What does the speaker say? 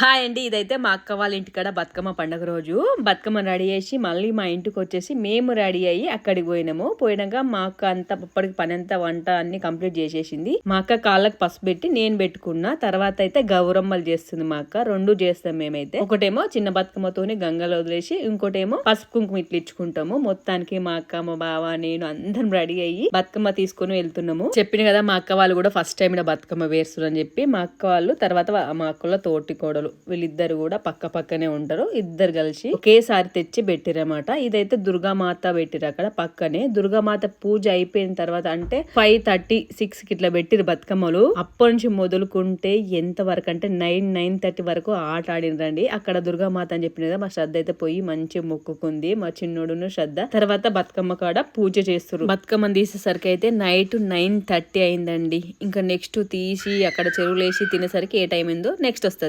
Hi అండి. ఇదైతే మా అక్క వాళ్ళ ఇంటికాడ బతుకమ్మ పండుగ రోజు. బతుకమ్మ రెడీ చేసి మళ్ళీ మా ఇంటికి వచ్చేసి మేము రెడీ అయ్యి అక్కడికి పోయినాము. పోయినాక మా అక్క అంత అప్పటికి పని అంతా వంట అన్ని కంప్లీట్ చేసేసింది. మా అక్క కాళ్ళకి పసుపు పెట్టి నేను పెట్టుకున్నా. తర్వాత అయితే గౌరమ్మలు చేస్తుంది మా అక్క. రెండు చేస్తాం మేమైతే. ఒకటేమో చిన్న బతుకమ్మతోని గంగలో వదిలేసి ఇంకోటేమో పసుపు కుంకుమ ఇట్లా ఇచ్చుకుంటాము. మొత్తానికి మా అక్క మా బావ నేను అందరం రెడీ అయ్యి బతుకమ్మ తీసుకొని వెళ్తున్నాము. చెప్పిన కదా మా అక్క వాళ్ళు కూడా ఫస్ట్ టైం బతుకమ్మ వేస్తున్నారు చెప్పి. మా అక్క వాళ్ళు తర్వాత మా అక్కల తోటి కోడలు. వీళ్ళిద్దరు కూడా పక్క పక్కనే ఉంటారు. ఇద్దరు కలిసి ఒకేసారి తెచ్చి పెట్టిరన్నమాట. ఇదైతే దుర్గామాత పెట్టిరు అక్కడ పక్కనే. దుర్గామాత పూజ అయిపోయిన తర్వాత అంటే ఫైవ్ థర్టీ సిక్స్కి ఇట్లా పెట్టిరు బతుకమ్మలు. అప్పటి నుంచి మొదలుకుంటే ఎంత వరకు అంటే నైన్ నైన్ థర్టీ వరకు ఆట ఆడినరండి. అక్కడ దుర్గామాత అని చెప్పిన కదా మా శ్రద్ధ అయితే పోయి మంచి మొక్కుకుంది. మా చిన్నోడును శ్రద్ధ. తర్వాత బతుకమ్మ కాడ పూజ చేస్తారు బతుకమ్మని తీసేసరికి అయితే నైట్ నైన్ థర్టీ అయిందండి. ఇంకా నెక్స్ట్ తీసి అక్కడ చెరువులేసి తినేసరికి ఏ టైం అయిందో నెక్స్ట్ వస్తుంది.